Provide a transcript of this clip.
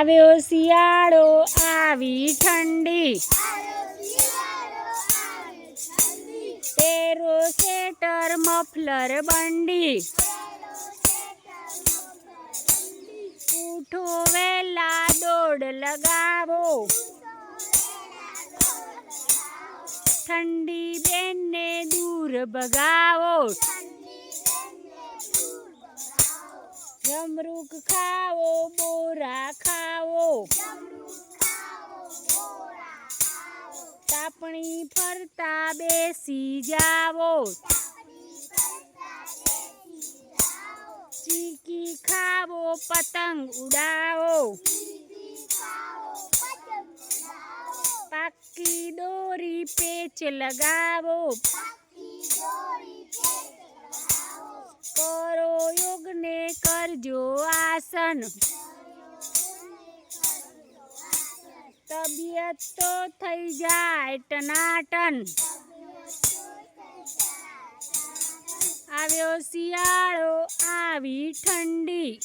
આવ્યો શિયાળો આવી ઠંડી તેરો સ્વેટર મફલર બંડી ઉઠો વેલા દોડ લગાવો ઠંડી બેનને દૂર ભગાવો જમરૂક ખાવો બોરા ખાવો તાપણી ફરતા બેસી જાવો ચીકી ખાવો પતંગ ઉડાવો. પાકી દોરી પેચ લગાવો. કરો યોગને કરજો આસન. તબિયત તો થઈ જાય ટનાટન. આવ્યો શિયાળો આવી ઠંડી.